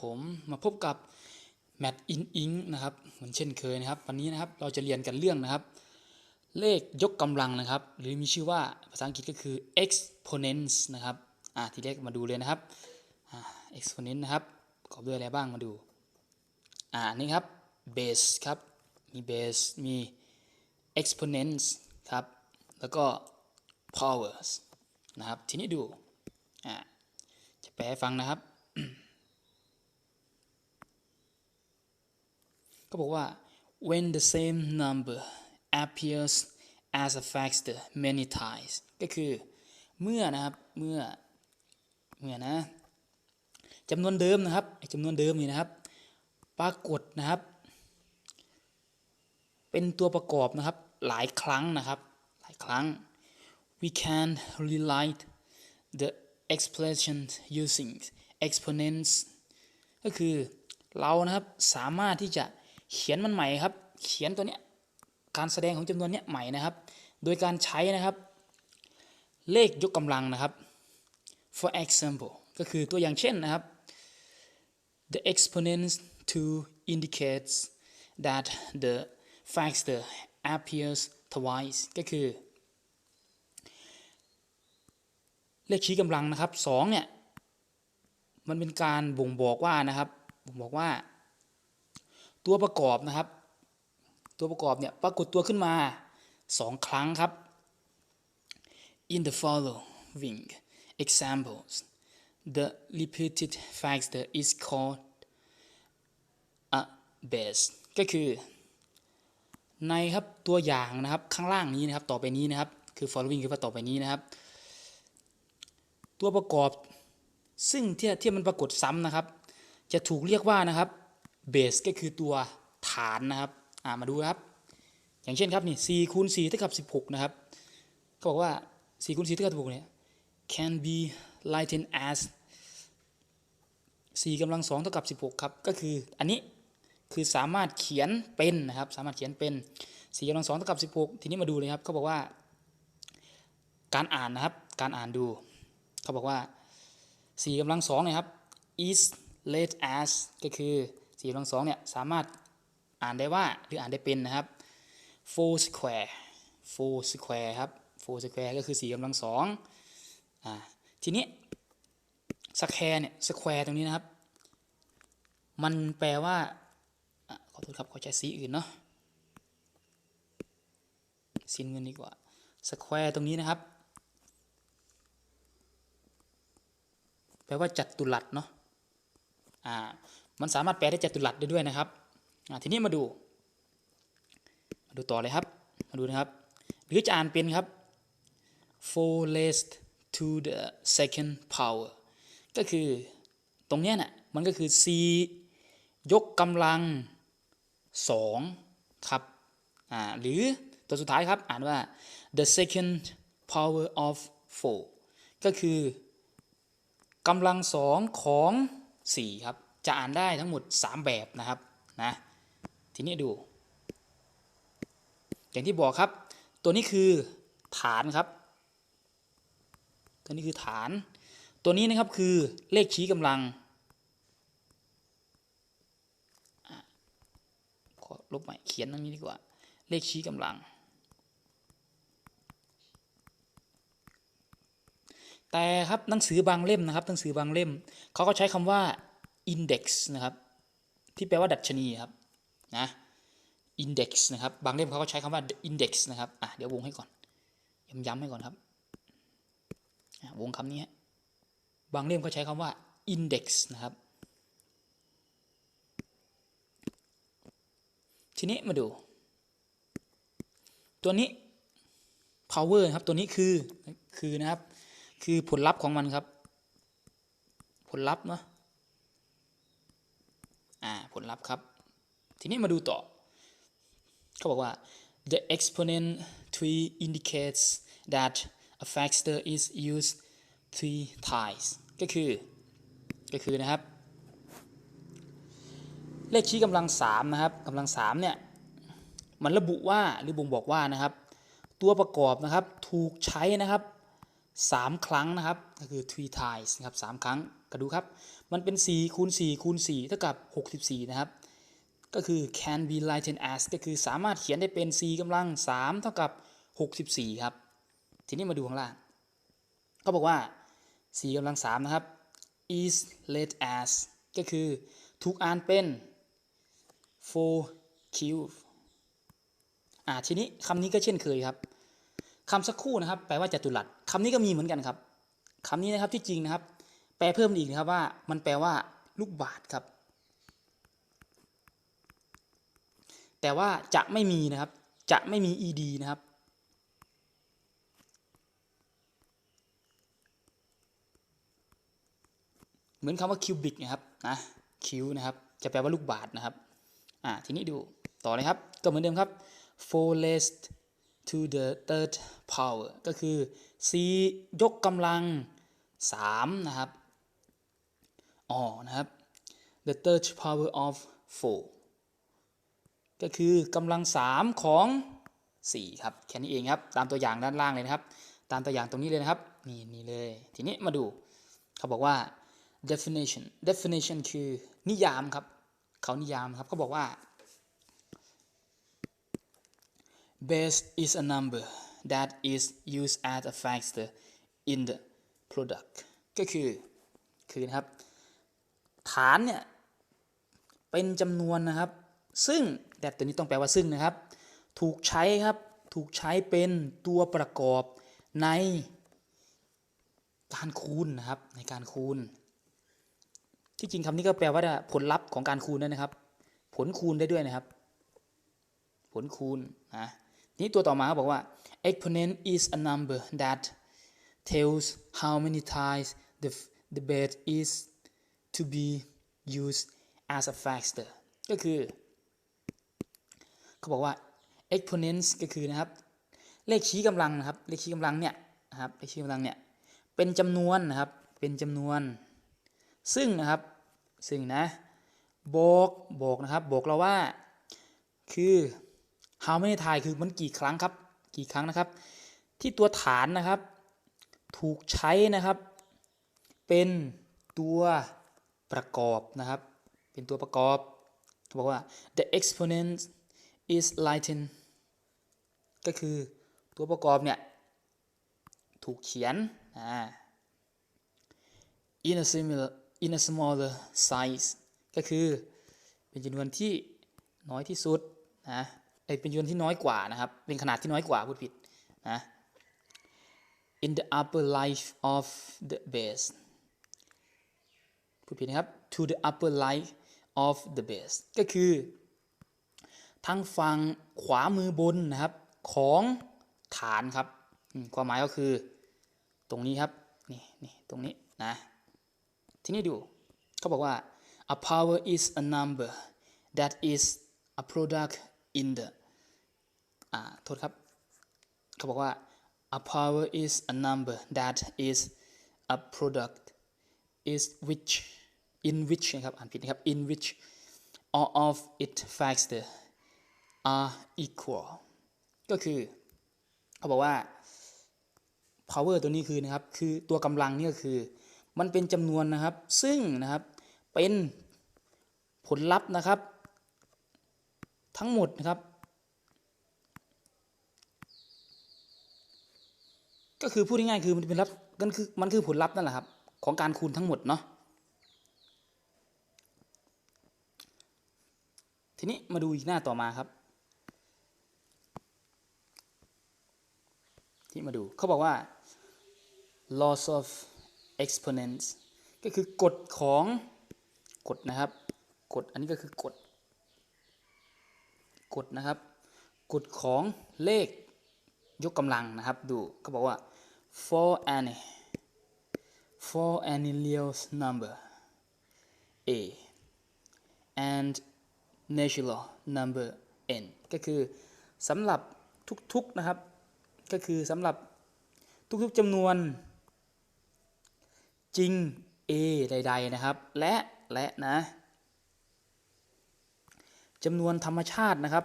ผมมาพบกับ Math in Ink นะครับเหมือนเช่นเคยนะครับ วันนี้นะครับเราจะเรียนกันเรื่องนะครับ เลขยกกำลังนะครับ หรือมีชื่อว่าภาษาอังกฤษก็คือ exponents นะครับอ่าทีแรกมาดูเลยนะครับอ่า exponent นะครับประกอบด้วยอะไรบ้างมาดูอ่านี่ครับ base ครับมี base มี exponents ครับแล้วก็ powers นะครับทีนี้ดูอ่าจะแปลให้ฟังนะครับ ก็บอกว่า when the same number appears as a factor many times ก็คือเมื่อนะครับเมื่อเมื่อนะจำนวนเดิมนะครับจำนวนเดิมนี่นะครับ ปรากฏนะครับ เป็นตัวประกอบนะครับหลายครั้งนะครับ หลายครั้ง we can rewrite the expression using exponents ก็คือเรานะครับสามารถที่จะ เขียนมันใหม่ครับ เขียนตัวเนี้ยการแสดงของจำนวนเนี้ยใหม่นะครับ โดยการใช้นะครับ เลขยกกำลังนะครับ for example ก็คือตัวอย่างเช่นนะครับ the exponents to indicates that the factor appears twice ก็คือ เลขชี้กำลังนะครับสองเนี่ย มันเป็นการบ่งบอกว่านะครับบ่งบอกว่า ตัวประกอบนะครับ ตัวประกอบเนี่ยปรากฏตัวขึ้นมาสองครั้งครับ in the following examples the repeated factor is called a base ก็คือ ในครับตัวอย่างนะครับข้างล่างนี้นะครับต่อไปนี้นะครับ คือ following คือว่าต่อไปนี้นะครับ ตัวประกอบซึ่งที่ที่มันปรากฏซ้ำนะครับ จะถูกเรียกว่านะครับ base ก็คือตัวฐานนะครับอ่ามาดูครับ อย่างเช่นครับนี่4คูณ4เท่ากับ16นะครับเขาบอกว่า4คูณ4เท่ากับ16เนี่ย can be written as 4กำลัง2เท่ากับ16ครับก็คืออันนี้คือสามารถเขียนเป็นนะครับ สามารถเขียนเป็น4กำลัง2เท่ากับ16ทีนี้มาดูเลยครับเขาบอกว่า การอ่านนะครับการอ่านดูเขาบอกว่า4กำลัง2เนี่ยครับ is read as ก็คือ 4กำลัง2เนี่ยสามารถอ่านได้ว่าหรืออ่านได้เป็นนะครับ four square four square ครับ four square ก็คือ4กำลัง2อ่าทีนี้ square เนี่ย square ตรงนี้นะครับ มันแปลว่าอขอโทษครับขอใช้สีอื่นเนาะสีเงินดีกว่า square ตรงนี้นะครับ แปลว่าจัตุรัสเนาะอ่า มันสามารถแปลได้จัตุรัสได้ด้วยนะครับทีนี้มาดู มาดูต่อเลยครับ มาดูนะครับ หรือจะอ่านเป็นครับ four raised to the second power ก็คือตรงเนี้ยน่ะมันก็คือ c ยกกำลังสองครับอ่าหรือตัวสุดท้ายครับ อ่านว่า the second power of four ก็คือกำลังสองของ4ครับ จะอ่านได้ทั้งหมด 3 แบบนะครับนะทีนี้ดู อย่างที่บอกครับ ตัวนี้คือฐานครับ ตัวนี้คือฐาน ตัวนี้นะครับคือเลขชี้กำลังขอลบใหม่เขียนตรงนี้ดีกว่า เลขชี้กำลัง แต่ครับหนังสือบางเล่มนะครับหนังสือบางเล่มเขาก็ใช้คำว่า index นะครับ ที่แปลว่าดัชนีครับนะ index นะครับ บางเล่มเขาก็ใช้คำว่า index นะครับอะเดี๋ยววงให้ก่อน ย้ำๆให้ก่อนครับวงคำนี้บางเล่มเขาใช้คำว่า index นะครับ ทีนี้มาดู ตัวนี้ power นะครับ ตัวนี้คือ คือนะครับ คือผลลัพธ์ของมันครับ ผลลัพธ์เนาะ ลลัพธ์ครับ ทีนี้มาดูต่อ เขาบอกว่า the exponent tree indicates that a factor is used three times ก็คือ ก็คือนะครับ เลขชี้กำลังสามนะครับกำลังสามเนี่ย มันระบุว่าหรือบ่งบอกว่านะครับ ตัวประกอบนะครับถูกใช้นะครับ 3 ครั้งนะครับก็คือ three times นะครับสามครั้งก็ดูครับ มันเป็น 4 คูณ 4 คูณ 4 เท่ากับ 64 นะครับ ก็คือ can be written as ก็คือสามารถเขียนได้เป็น4กำลัง 3 เท่ากับ 64 ครับ ทีนี้มาดูข้างล่าง ก็บอกว่า4กำลัง 3 นะครับ is read as ก็คือถูกอ่านเป็น 4 cube อ่าทีนี้คำนี้ก็เช่นเคยครับ คำสักคู่นะครับ แปลว่าจัตุรัสคำนี้ก็มีเหมือนกันครับคำนี้นะครับที่จริงนะครับ แปลเพิ่มอีกนะครับว่า มันแปลว่าลูกบาศครับ แต่ว่าจะไม่มีนะครับ จะไม่มี ed นะครับเหมือนคำว่าคิวบิกนะครับนะคิวนะครับ จะแปลว่าลูกบาศนะครับ อ่า ทีนี้ดูต่อเลยครับ ก็เหมือนเดิมครับ four raised to the third power ก็คือ4ยกกำลัง 3 นะครับอ๋อนะครับ the third power of 4 ก็คือกำลัง 3 ของ 4 ครับ แค่นี้เองครับ ตามตัวอย่างด้านล่างเลยนะครับ ตามตัวอย่างตรงนี้เลยนะครับ นี่นี่เลย ทีนี้มาดูเขาบอกว่า definition definition คือนิยามครับ เขานิยามครับเขาบอกว่า base is a number that is used as a factor in the product ก็คือ คือนะครับ ฐานเนี่ย เป็นจำนวนนะครับ ซึ่งแต่ตัวนี้ต้องแปลว่าซึ่งนะครับ ถูกใช้ครับ ถูกใช้เป็นตัวประกอบในการคูณนะครับ ในการคูณ ที่จริงคำนี้ก็แปลว่าผลลัพธ์ของการคูณนั่นนะครับ ผลคูณได้ด้วยนะครับ ผลคูณนะ นี่ตัวต่อมาเขาบอกว่า exponent is a number that tells how many times the the base is to be used as a factor ก็คือ เขาบอกว่า exponents ก็คือนะครับ เลขชี้กำลังนะครับ เลขชี้กำลังเนี่ยนะครับ เลขชี้กำลังเนี่ย เป็นจำนวนนะครับ เป็นจำนวน ซึ่งนะครับ ซึ่งนะ บอก บอกนะครับ บอกเราว่า คือ how many time คือมันกี่ครั้งครับ กี่ครั้งนะครับ ที่ตัวฐานนะครับ ถูกใช้นะครับ เป็นตัวประกอบนะครับ เป็นตัวประกอบเขาบอกว่า the exponent is written ก็คือตัวประกอบเนี่ย ถูกเขียนอ่า in a similar in a smaller size ก็คือเป็นจำนวนที่น้อยที่สุดนะ เป็นจำนวนที่น้อยกว่านะครับ เป็นขนาดที่น้อยกว่าพูดผิดนะ in the upper life of the base พูดผิดนะครับ to the upper life of the base ก็คือ ทางฝั่งขวามือบนนะครับ ของฐานครับความหมายก็คือ ตรงนี้ครับ นี่นี่ตรงนี้นะ ทีนี้ดูเขาบอกว่า a power is a number that is a product in the อ่าโทษครับเขาบอกว่า a power is a number that is a product is which in which นะครับอ่านผิดนะครับ in which all of its factors are equal ก็คือเขาบอกว่า power ตัวนี้คือนะครับคือตัวกำลังนี่ก็คือ มันเป็นจำนวนนะครับ ซึ่งนะครับเป็นผลลัพธ์นะครับ ทั้งหมดนะครับ ก็คือพูดง่ายๆคือมันเป็นรับมันคือมันคือผลลัพธ์นั่นแหละครับ ของการคูณทั้งหมดเนาะทีนี้มาดูอีกหน้าต่อมาครับ ที่มาดูเขาบอกว่า laws of exponents ก็คือกฎของกฎนะครับกฎอันนี้ก็คือกฎกฎนะครับกฎของเลขยกกำลังนะครับ ดูเขาบอกว่า for any for any real number a and natural number n ก็คือสำหรับทุกๆนะครับ ก็คือสำหรับทุกๆจำนวนจริง a ใด ๆ นะครับ และและนะจำนวนธรรมชาตินะครับ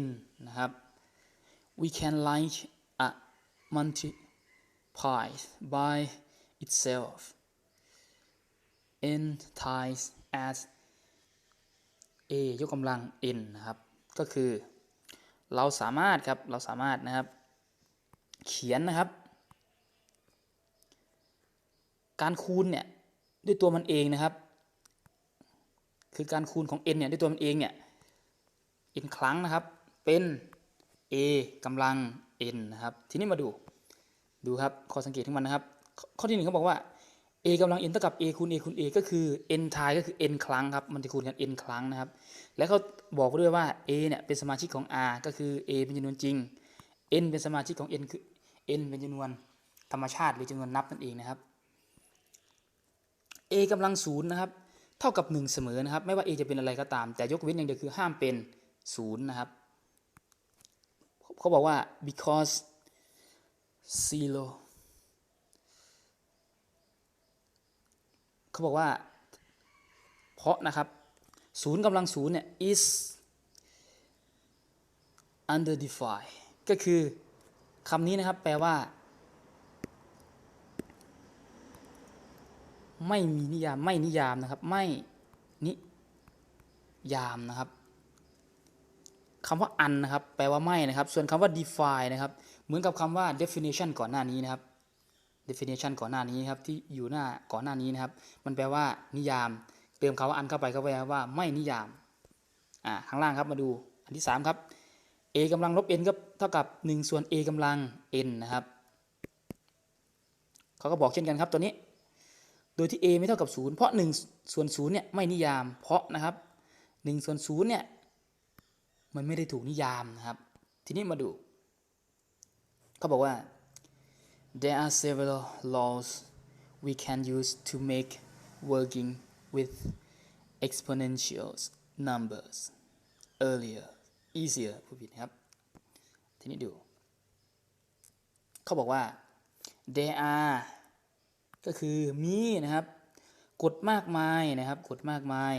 n นะครับ we can write a multi pi by itself n times as a ยกกำลัง n นะครับ ก็คือเราสามารถครับ เราสามารถนะครับ เขียนนะครับ การคูณเนี่ย ด้วยตัวมันเองนะครับ คือการคูณของ n เนี่ย ด้วยตัวมันเองเนี่ย n ครั้งนะครับ เป็น a กำลัง n นะครับ ทีนี้มาดู ดูครับข้อสังเกตของมันนะครับ ข้อที่หนึ่งเขาบอกว่า a กำลัง n เท่ากับ a คูณ a คูณ a ก็คือ n ทายก็คือ n ครั้งครับ มันจะคูณกัน n ครั้งนะครับ แล้วเขาบอกด้วยว่า a เนี่ยเป็นสมาชิกของ r ก็คือ a เป็นจำนวนจริง n เป็นสมาชิกของ n คือ n เป็นจำนวนธรรมชาติหรือจำนวนนับนั่นเองนะครับ a กำลังศูนย์นะครับ เท่ากับ 1 เสมอนะครับ ไม่ว่า a จะเป็นอะไรก็ตาม แต่ยกเว้นอย่างเดียวคือห้ามเป็นศูนย์นะครับ เขาบอกว่า because zero เขาบอกว่า เพราะนะครับศูนย์กำลังศูนย์เนี่ย is undefined ก็คือคำนี้นะครับแปลว่า ไม่มีนิยาม ไม่นิยามนะครับ ไม่นิยามนะครับคำว่า un นะครับ แปลว่าไม่นะครับ ส่วนคำว่า define นะครับ เหมือนกับคำว่า definition ก่อนหน้านี้นะครับ definition ก่อนหน้านี้ครับที่อยู่หน้าก่อนหน้านี้นะครับ มันแปลว่านิยาม เติมคำว่า un เข้าไปก็แปลว่าไม่นิยามอ่าข้างล่างครับมาดูอันที่ 3 ครับ a กำลังลบ n ก็เท่ากับ 1 ส่วน a กำลัง n นะครับเขาก็บอกเช่นกันครับตัวนี้ โดยที่ a ไม่เท่ากับ 0 เพราะ1ส่วน0เนี่ยไม่นิยาม เพราะนะครับ1ส่วน0เนี่ยมันไม่ได้ถูกนิยามนะครับ ทีนี้มาดู เขาบอกว่า there are several laws we can use to make working with exponential numbers earlier easier ผู้ผิดนะครับ ทีนี้ดู เขาบอกว่า there are ก็คือมีนะครับ กฎมากมายนะครับ กฎมากมาย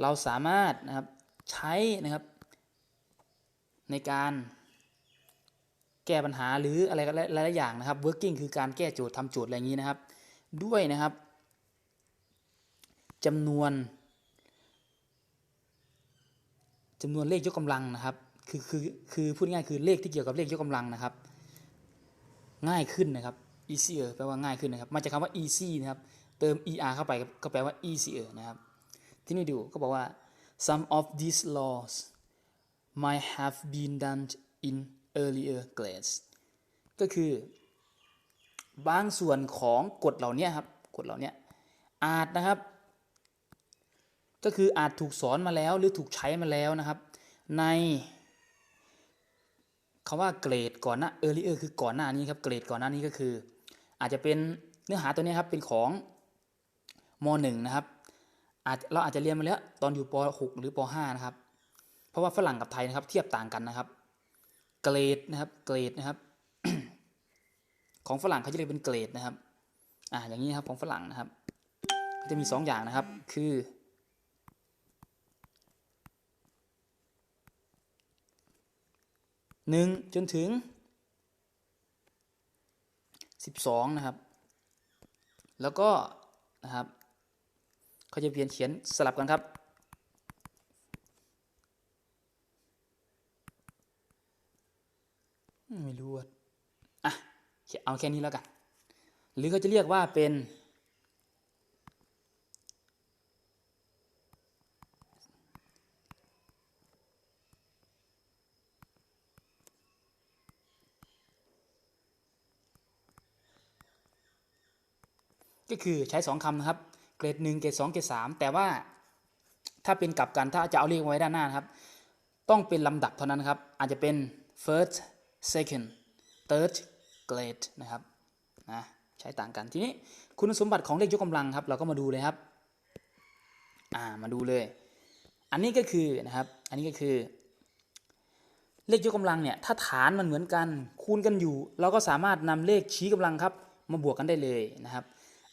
เราสามารถนะครับใช้นะครับ ในการ แก้ปัญหาหรืออะไรก็หลายๆอย่างนะครับ working คือการแก้โจทย์ทำโจทย์อะไรอย่างนี้นะครับ ด้วยนะครับจำนวนจำนวนเลขยกกำลังนะครับคือคือคือพูดง่ายคือเลขที่เกี่ยวกับเลขยกกำลังนะครับ ง่ายขึ้นนะครับ easier แปลว่าง่ายขึ้นนะครับมาจากคำว่า easy นะครับ เติม er เข้าไปก็แปลว่า easier นะครับ ที่นี่ดูก็บอกว่า some of these laws might have been done in earlier grades ก็คือบางส่วนของกฎเหล่านี้ครับกฎเหล่านี้อาจนะครับ ก็คืออาจถูกสอนมาแล้วหรือถูกใช้มาแล้วนะครับ ในคำว่าเกรดก่อนหน้า earlier คือก่อนหน้านี้ครับเกรดก่อนหน้านี้ก็คือ อาจจะเป็นเนื้อหาตัวนี้ครับเป็นของม .1 นะครับอาจเราอาจจะเรียนมาแล้วตอนอยู่ป .6 หรือป .5 นะครับ เพราะว่าฝรั่งกับไทยนะครับเทียบต่างกันนะครับ เกรดนะครับเกรดนะครับ ของฝรั่งเขาจะเรียกเป็นเกรดนะครับอ่าอย่างนี้ครับของฝรั่งนะครับจะมี 2 อย่างนะครับคือหนึ่งจนถึงสิบสองนะครับ แล้วก็นะครับเขาจะเปลี่ยนเขียนสลับกันครับ ไม่รู้อะอะเอาแค่นี้แล้วกัน หรือเขาจะเรียกว่าเป็นก็คือใช้สองคำนะครับ เกรดหนึ่งเกรดสองเกรดสามแต่ว่าถ้าเป็นกลับกันถ้าจะเอาเลขไว้ด้านหน้านะครับ ต้องเป็นลำดับเท่านั้นครับ อาจจะเป็น first second third grade นะครับนะใช้ต่างกันทีนี้คุณสมบัติของเลขยกกำลังครับ เราก็มาดูเลยครับอ่ามาดูเลย อันนี้ก็คือนะครับ อันนี้ก็คือ เลขยกกำลังเนี่ยถ้าฐานมันเหมือนกัน คูณกันอยู่ เราก็สามารถนำเลขชี้กำลังครับ มาบวกกันได้เลยนะครับ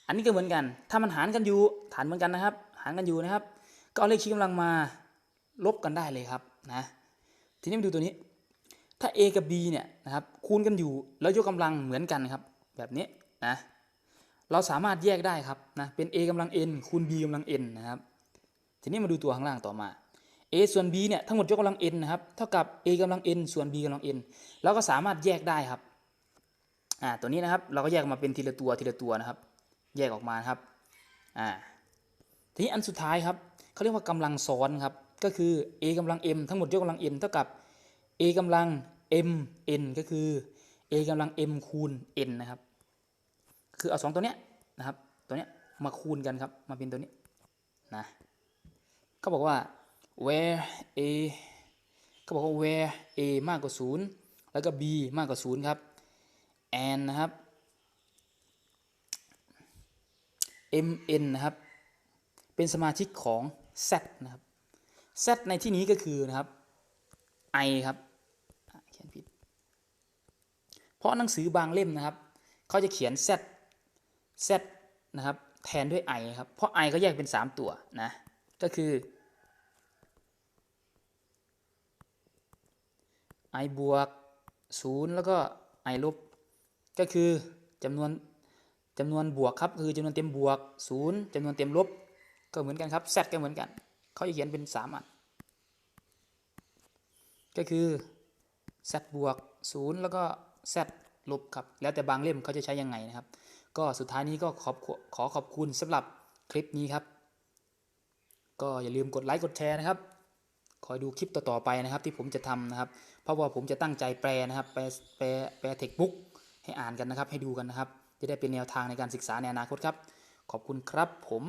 อันนี้ก็เหมือนกัน ถ้ามันหารกันอยู่ฐานเหมือนกันนะครับ หารกันอยู่นะครับ ก็เอาเลขชี้กำลังมาลบกันได้เลยครับนะทีนี้มาดูตัวนี้ ถ้า a กับ b เนี่ยนะครับคูณกันอยู่แล้วยกกำลังเหมือนกันครับ แบบนี้นะเราสามารถแยกได้ครับนะเป็น a กำลัง n คูณ b กำลัง n นะครับทีนี้มาดูตัวข้างล่างต่อมา a ส่วน b เนี่ยทั้งหมดยกกำลัง n นะครับเท่ากับ a กำลัง n ส่วน b กำลัง n เราก็สามารถแยกได้ครับอ่าตัวนี้นะครับเราก็แยกมาเป็นทีละตัวทีละตัวนะครับ แยกออกมาครับอ่าทีนี้อันสุดท้ายครับเขาเรียกว่ากำลังซ้อนครับก็คือ a กำลัง m ทั้งหมดยกกำลัง n เท่ากับ a กำลัง m n ก็คือ a กำลัง m คูณ n นะครับ คือเอาสองตัวเนี้ยนะครับ ตัวเนี้ยมาคูณกันครับ มาเป็นตัวนี้นะเขาบอกว่า where a เขาบอกว่า where a มากกว่าศูนย์แล้วก็ b มากกว่าศูนย์ครับ and นะครับ mn นะครับ เป็นสมาชิกของ z นะครับ z ในที่นี้ก็คือนะครับ i ครับอะเขียนผิด เพ ราะหนังสือบางเล่มนะครับเขาจะเขียน z z นะครับแทนด้วย i ครับ เพราะ i เขาแยกเป็น 3 ตัวนะ ก็คือ i บวก 0 แล้วก็ i ลบ ก็คือจำนวนจำนวนบวกครับ คือจำนวนเต็มบวก 0จำนวนเต็มลบ ก็เหมือนกันครับ z ก็เหมือนกัน เขาจะเขียนเป็น 3 อัน ก็คือ z บวก 0 แล้วก็ z ลบครับแล้วแต่บางเล่มเขาจะใช้ยังไงนะครับ ก็สุดท้ายนี้ก็ขอบขอขอบคุณสำหรับคลิปนี้ครับ ก็อย่าลืมกดไลค์กดแชร์นะครับคอยดูคลิปต่อๆไปนะครับ ที่ผมจะทำนะครับ เพราะว่าผมจะตั้งใจแปลนะครับแปลแปลแปลเทคบุ๊กให้อ่านกันนะครับ ให้ดูกันนะครับ จะได้เป็นแนวทางในการศึกษาในอนาคตครับ ขอบคุณครับผม